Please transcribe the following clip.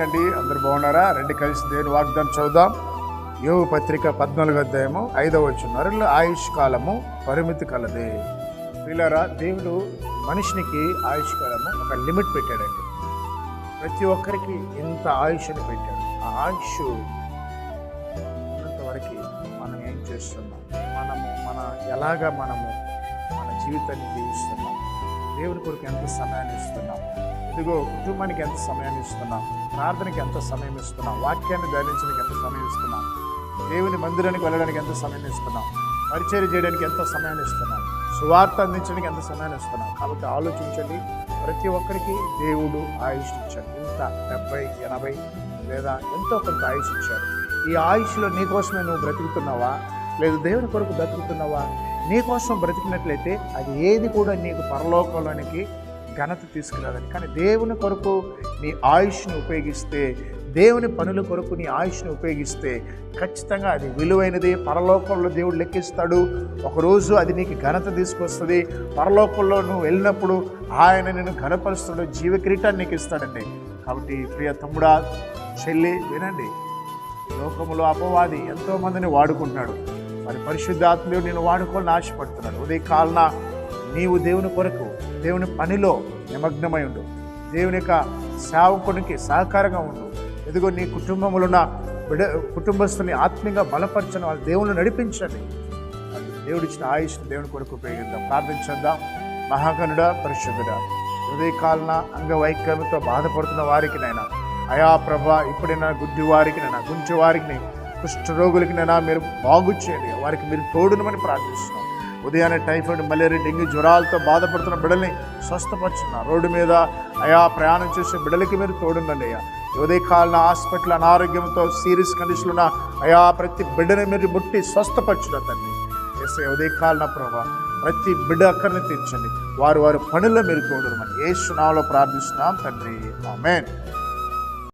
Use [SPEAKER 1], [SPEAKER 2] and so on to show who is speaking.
[SPEAKER 1] అండి అందరు బాగున్నారా? రెండు కలిసి దేని వాగ్దానం చూద్దాం యోగ పత్రిక పద్నాలుగు అధ్యాయము ఐదవ వచ్చు నరుల ఆయుష్ కాలము పరిమితి కలదే. పిల్లరా దేవుడు మనిషినికి ఆయుష్ కాలము ఒక లిమిట్ పెట్టాడండి. ప్రతి ఒక్కరికి ఇంత ఆయుష్ని పెట్టాడు. ఆ ఆయుష్ ఉన్నంతవరకు మనం ఏం చేస్తున్నాం? మనము మన ఎలాగా మనము మన జీవితాన్ని జీవిస్తున్నాం? దేవుని కొరకు ఎంత సమయాన్ని ఇస్తున్నాం? ఇదిగో కుటుంబానికి ఎంత సమయాన్ని ఇస్తున్నాం? ప్రార్థనకి ఎంత సమయం ఇస్తున్నాం? వాక్యాన్ని ధ్యానించడానికి ఎంత సమయం ఇస్తున్నాం? దేవుని మందిరానికి వెళ్ళడానికి ఎంత సమయం ఇస్తున్నాం? పరిచయం చేయడానికి ఎంత సమయాన్ని ఇస్తున్నాం? సువార్త అందించడానికి ఎంత సమయాన్ని ఇస్తున్నాం? కాబట్టి ఆలోచించండి. ప్రతి ఒక్కరికి దేవుడు ఆయుష్ ఇచ్చాడు. ఇంత డెబ్బై ఎనభై లేదా ఎంతో కొంత ఆయుష్ ఇచ్చాడు. ఈ ఆయుష్లో నీకోసమే నువ్వు బ్రతుకుతున్నావా? లేదు దేవుని కొరకు బ్రతుకుతున్నావా? నీకోసం బ్రతికినట్లయితే అది ఏది కూడా నీకు పరలోకంలోనికి ఘనత తీసుకురాదని కానీ దేవుని కొరకు నీ ఆయుష్ని ఉపయోగిస్తే దేవుని పనుల కొరకు నీ ఆయుష్ను ఉపయోగిస్తే ఖచ్చితంగా అది విలువైనది. పరలోకంలో దేవుడు లెక్కిస్తాడు. ఒకరోజు అది నీకు ఘనత తీసుకొస్తుంది. పరలోకంలో నువ్వు వెళ్ళినప్పుడు ఆయన నేను ఘనపరుస్తాడు జీవకిరీటాన్ని నీకు ఇస్తాడండి. కాబట్టి ప్రియ తమ్ముడా చెల్లి వినండి. లోకములో అపవాది ఎంతోమందిని వాడుకుంటున్నాడు. మరి పరిశుద్ధాత్మీయుడు నేను వాడుకోవాలని ఆశపడుతున్నాడు. ఉదయ కాలన నీవు దేవుని కొరకు దేవుని పనిలో నిమగ్నమై ఉండు. దేవుని యొక్క సేవకునికి సహకారంగా ఉండు. ఎదుగో నీ కుటుంబంలో ఉన్న బిడ కుటుంబస్తుని ఆత్మీయంగా బలపరచని వాళ్ళు దేవుని నడిపించండి. దేవుడు ఇచ్చిన ఆయుష్ని దేవుని కొరకు ఉపయోగిద్దాం. ప్రార్థించేద్దాం? మహాగనుడ పరిశుద్ధుడ ఉదయకాలన అంగవైకల్యంతో బాధపడుతున్న వారికి నైనా అయా ప్రభా ఇప్పుడైనా గుడ్డి వారికి నైనా గుంచి వారికి కుష్ఠరోగులకి నైనా మీరు బాగు చేయండి. వారికి మీరు తోడునమని ప్రార్థిస్తున్నాం. ఉదయాన్నే టైఫాయిడ్ మలేరియా డెంగ్యూ జ్వరాలతో బాధపడుతున్న బిడ్డల్ని స్వస్థపరుచున్న రోడ్డు మీద అయా ప్రయాణం చేసే బిడ్డలకి మీరు తోడుండండి అయ్యా. ఉదయకాలన హాస్పిటల్ అనారోగ్యంతో సీరియస్ కండిషన్లు ఉన్న అయా ప్రతి బిడ్డని మీరు ముట్టి స్వస్థపరచున తండ్రి. చేసే ఉదయకాలన ప్రభా ప్రతి బిడ్డ అక్కడిని తీర్చండి. వారు వారి పనుల్లో మీరు తోడునమని ఏ సునాలో ప్రార్థిస్తున్నాం తండ్రి. ఆమెన్.